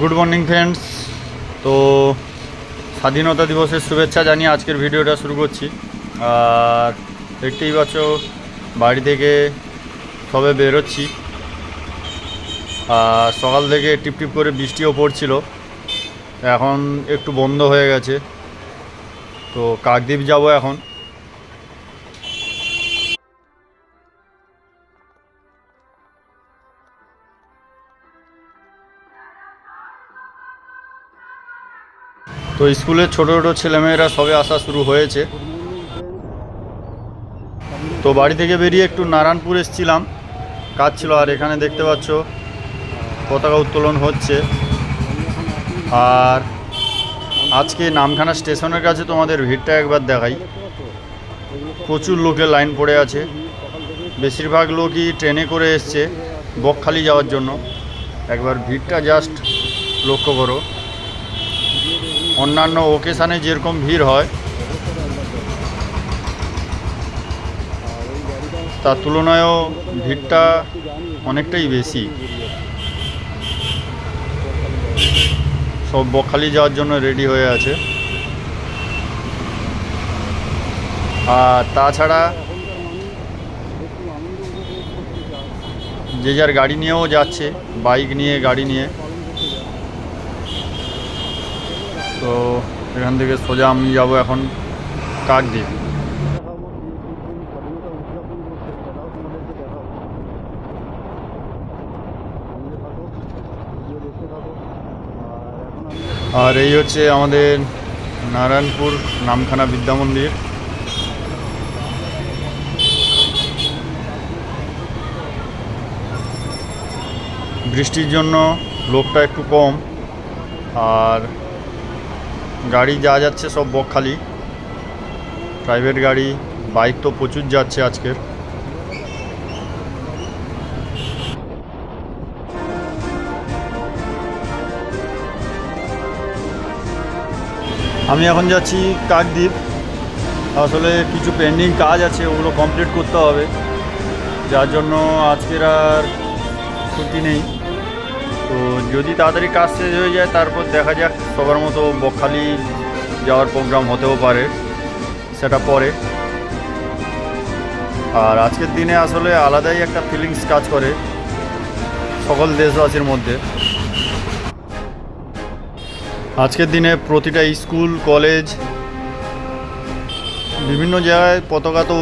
Good morning friends. তো স্বাধীনতা দিবসের শুভেচ্ছা জানিয়ে আজকের ভিডিওটা শুরু করছি। আর দেখতেই পাচ্ছ, বাড়ি থেকে সবে বেরোচ্ছি। আর সকাল থেকে টিপটিপ করে বৃষ্টিও পড়ছিল। এখন একটু বন্ধ হয়ে গেছে। তো কাকদ্বীপ যাব এখন। স্কুলের ছোটো ছোটো ছেলেমেয়েরা সবে আসা শুরু হয়েছে। তো বাড়ি থেকে বেরিয়ে একটু নারায়ণপুর এসেছিলাম। কাজ ছিল, আর এখানে দেখতে পাচ্ছ পতাকা উত্তোলন হচ্ছে। আর আজকে নামখানা স্টেশনের কাছে তোমাদের ভিড়টা একবার দেখাই। প্রচুর লোকের লাইন পড়ে আছে। বেশিরভাগ লোকই ট্রেনে করে এসছে, বকখালি যাওয়ার জন্য। একবার ভিড়টা জাস্ট লক্ষ্য করো। অন্যান্য ওকেশানে যেরকম ভিড় হয়, তার তুলনায়ও ভিড়টা অনেকটাই বেশি। সব বকখালি যাওয়ার জন্য রেডি হয়ে আছে। আর তাছাড়া যে যার গাড়ি নিয়েও যাচ্ছে বাইক নিয়ে, গাড়ি নিয়ে। তো এখান থেকে সোজা আমি যাব এখন কাকদ্বীপ। আর এই হচ্ছে আমাদের নারায়ণপুর নামখানা বিদ্যা মন্দির। বৃষ্টির জন্য লোকটা একটু কম, আর গাড়ি যা যাচ্ছে সব বকখালি। প্রাইভেট গাড়ি বাইক তো প্রচুর যাচ্ছে আজকের। আমি এখন যাচ্ছি কাকদ্বীপ। আসলে কিছু পেন্ডিং কাজ আছে, ওগুলো কমপ্লিট করতে হবে। যার জন্য আজকের আর ছুটি নেই। তো যদি তাড়াতাড়ি কাজ শেষ হয়ে যায়, তারপর দেখা যাক, সবার মতো বকখালি যাওয়ার প্রোগ্রাম হতেও পারে, সেটা পরে। আর আজকের দিনে আসলে আলাদাই একটা ফিলিংস কাজ করে সকল দেশবাসীর মধ্যে। আজকের দিনে প্রতিটা স্কুল, কলেজ, বিভিন্ন জায়গায় পতাকা তো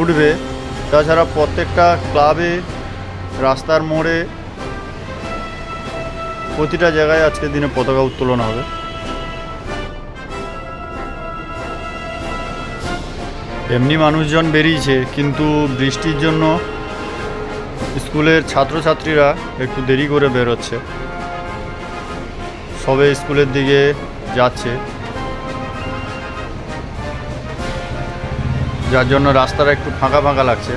উঠবে। তাছাড়া প্রত্যেকটা ক্লাবে রাস্তার মোড়ে প্রতিটা জায়গায় আজকের দিনে পতাকা উত্তোলন হবে। এমনি মানুষজন বেরিয়েছে, কিন্তু বৃষ্টির জন্য স্কুলের ছাত্রছাত্রীরা একটু দেরি করে বেরোচ্ছে। সবে স্কুলের দিকে যাচ্ছে। যার জন্য রাস্তাটা একটু ফাঁকা ফাঁকা লাগছে।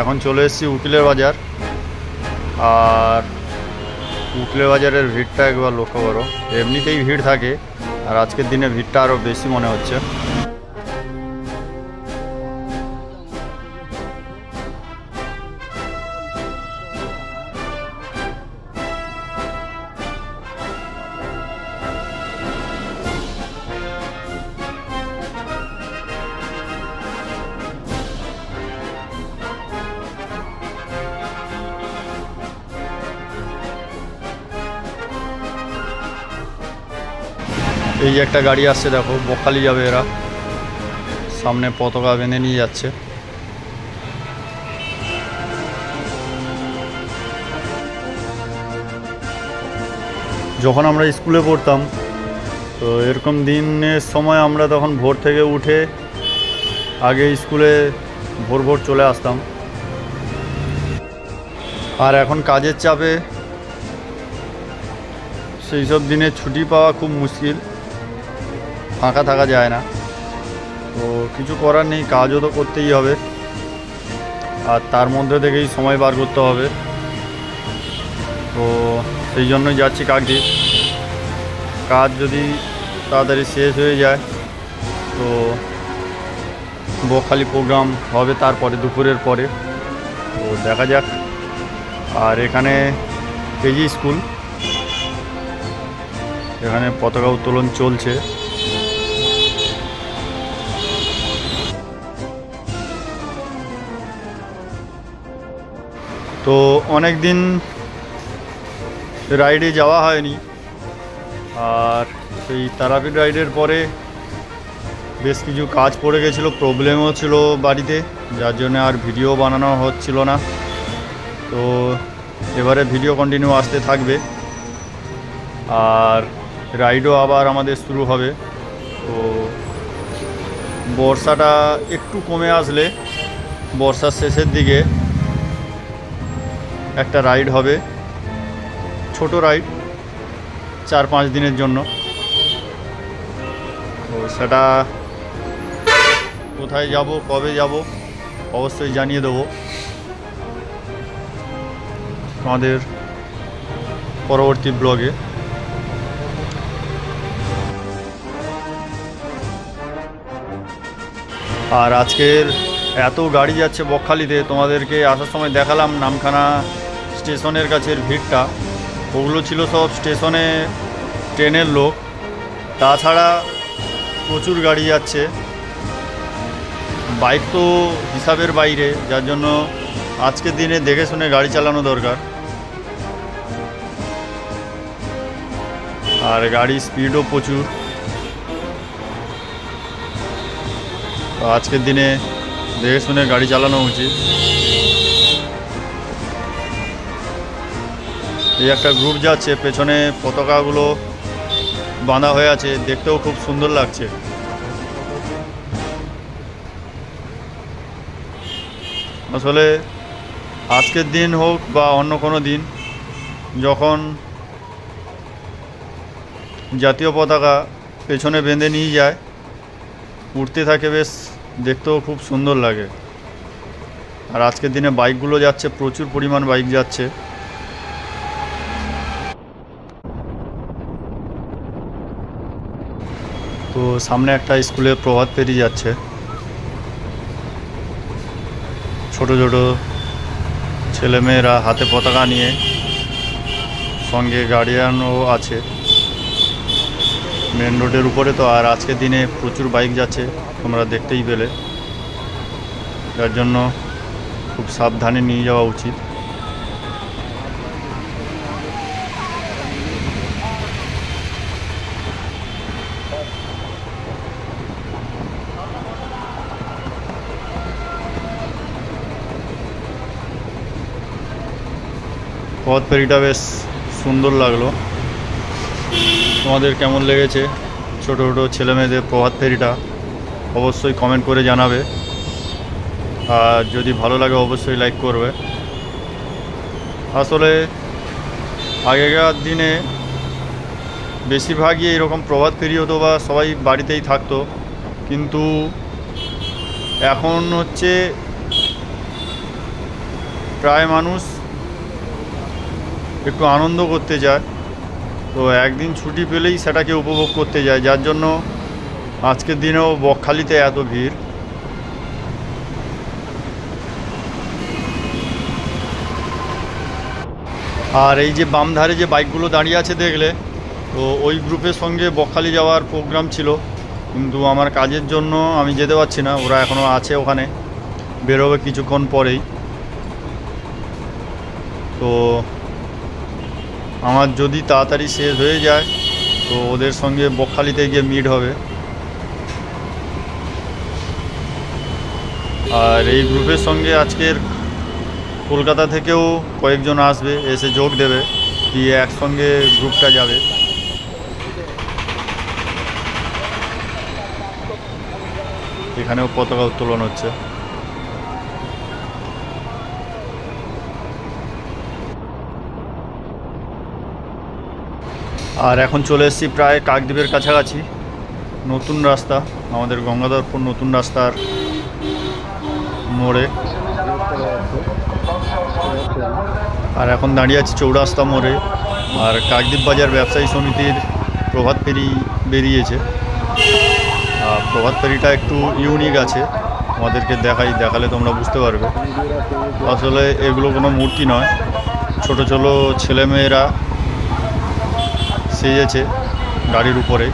এখন চলে এসেছি উকিলের বাজার। আর উকিলের বাজারের ভিড়টা একবার লক্ষ্য করো। এমনিতেই ভিড় থাকে, আর আজকের দিনে ভিড়টা আরও বেশি মনে হচ্ছে। এই যে একটা গাড়ি আসছে, দেখো বকখালি যাবে এরা। সামনে পতাকা বেঁধে নিয়ে যাচ্ছে। যখন আমরা স্কুলে পড়তাম, তো এরকম দিনের সময় আমরা তখন ভোর থেকে উঠে আগে স্কুলে ভোর ভোর চলে আসতাম। আর এখন কাজের চাপে সেই সব দিনে ছুটি পাওয়া খুব মুশকিল। ফাঁকা থাকা যায় না। তো কিছু করার নেই, কাজও তো করতেই হবে। আর তার মধ্যে থেকেই সময় বার করতে হবে। তো সেই জন্যই যাচ্ছি কাকদ্বীপ। কাজ যদি তাড়াতাড়ি শেষ হয়ে যায়, তো বকখালি প্রোগ্রাম হবে তারপরে, দুপুরের পরে। তো দেখা যাক। আর এখানে কেজি স্কুল। এখানে পতাকা উত্তোলন চলছে। তো অনেক দিন রাইডে যাওয়া হয়নি। আর সেই তারাপীঠ রাইডের পরে বেশ কিছু কাজ পড়ে গেছিল, প্রবলেমও ছিল বাড়িতে, যার জন্য আর ভিডিও বানানো হচ্ছিল না। তো এবারে ভিডিও কন্টিনিউ আসতে থাকবে। আর রাইডও আবার আমাদের শুরু হবে। তো বর্ষাটা একটু কমে আসলে, বর্ষার শেষের দিকে একটা রাইড হবে। ছোট রাইড, চার পাঁচ দিনের জন্য। তো সেটা কোথায় যাব, কবে যাব, অবশ্যই জানিয়ে দেবো। আমাদের পরবর্তী ব্লগে। আর আজকের এত গাড়ি যাচ্ছে বকখালিতে, তোমাদেরকে আসার সময় দেখালাম নামখানা স্টেশনের কাছের ভিড়টা, ওগুলো ছিল সব স্টেশনে ট্রেনের লোক। তাছাড়া প্রচুর গাড়ি যাচ্ছে। বাইক তো হিসাবের বাইরে, যার জন্য আজকের দিনে দেখে শুনে গাড়ি চালানো দরকার। আর গাড়ির স্পিডও প্রচুর। আজকের দিনে দেখে শুনে গাড়ি চালানো উচিত। এই একটা গ্রুপ যাচ্ছে, পেছনে পতাকাগুলো বাঁধা হয়ে আছে, দেখতেও খুব সুন্দর লাগছে। আসলে আজকের দিন হোক বা অন্য কোনো দিন, যখন জাতীয় পতাকা পেছনে বেঁধে নিয়ে যায় উঠতে থাকে বেশ, দেখতেও খুব সুন্দর লাগে। আর আজকের দিনে বাইকগুলো যাচ্ছে, প্রচুর পরিমাণ বাইক যাচ্ছে। তো সামনে একটা স্কুলে প্রভাত পেরিয়ে যাচ্ছে। ছোট ছোট ছেলেমেয়েরা হাতে পতাকা নিয়ে সঙ্গে গার্ডিয়ানও আছে। মেন রোডের উপরে তো আর আজকের দিনে প্রচুর বাইক যাচ্ছে, তোমরা দেখতেই পেলে। যার জন্য খুব সাবধানে নিয়ে যাওয়া উচিত। পথ ফেরিটা বেশ সুন্দর লাগল। তোমাদের কেমন লেগেছে ছোটো ছোটো ছেলেমেয়েদের প্রভাত ফেরিটা অবশ্যই কমেন্ট করে জানাবে। আর যদি ভালো লাগে অবশ্যই লাইক করবে। আসলে আগেকার দিনে বেশিরভাগই এরকম প্রভাত ফেরি হতো বা সবাই বাড়িতেই থাকতো। কিন্তু এখন হচ্ছে প্রায় মানুষ একটু আনন্দ করতে যায়। তো একদিন ছুটি পেলেই সেটাকে উপভোগ করতে যায়। যার জন্য আজকের দিনেও বকখালিতে এত ভিড়। আর এই যে বাম ধারে যে বাইকগুলো দাঁড়িয়ে আছে দেখলে, তো ওই গ্রুপের সঙ্গে বকখালি যাওয়ার প্রোগ্রাম ছিল। কিন্তু আমার কাজের জন্য আমি যেতে পারছি না। ওরা এখনও আছে ওখানে। বেরোবে কিছুক্ষণ পরেই। তো আমার যদি তাড়াতাড়ি শেষ হয়ে যায়, তো ওদের সঙ্গে বকখালিতে গিয়ে মিট হবে। আর এই গ্রুপের সঙ্গে আজকের কলকাতা থেকেও কয়েকজন আসবে, এসে যোগ দেবে দিয়ে একসঙ্গে গ্রুপটা যাবে। এখানেও পতাকা উত্তোলন হচ্ছে। আর এখন চলে এসেছি প্রায় কাকদ্বীপের কাছাকাছি। নতুন রাস্তা, আমাদের গঙ্গাধরপুর নতুন রাস্তার মোড়ে। আর এখন দাঁড়িয়ে আছি চৌরাস্তা মোড়ে। আর কাকদ্বীপ বাজার ব্যবসায়ী সমিতির প্রভাত ফেরি বেরিয়েছে। প্রভাত ফেরিটা একটু ইউনিক আছে। আমাদেরকে দেখাই, দেখালে তোমরা বুঝতে পারবে। আসলে এগুলো কোনো মূর্তি নয়। ছোট ছোটো ছেলেমেয়েরা সেজেছে গাড়ির উপরে।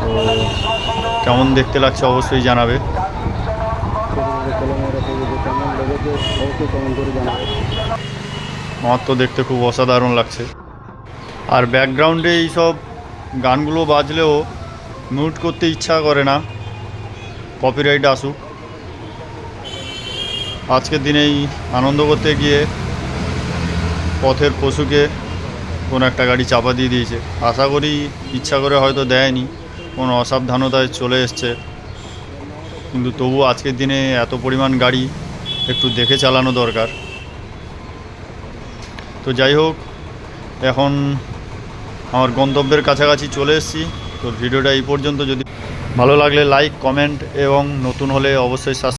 তো কেমন দেখতে লাগছে অবশ্যই জানাবে। আমার তো দেখতে খুব অসাধারণ লাগছে। আর ব্যাকগ্রাউন্ডে এইসব গানগুলো বাজলেও মিউট করতে ইচ্ছা করে না। কপিরাইট আসুক। আজকের দিনেই আনন্দ করতে গিয়ে পথের পশুকে কোনো একটা গাড়ি চাপা দিয়ে দিয়েছে। আশা করি ইচ্ছা করে হয়তো দেয়নি, কোনো অসাবধানতায় চলে এসছে। কিন্তু তবু আজকের দিনে এত পরিমাণ গাড়ি একটু দেখে চালানো দরকার। তো যাই হোক, এখন আমার গন্তব্যের কাছাকাছি চলে এসেছি। তো ভিডিওটা এই পর্যন্ত যদি ভালো লাগলে লাইক কমেন্ট এবং নতুন হলে অবশ্যই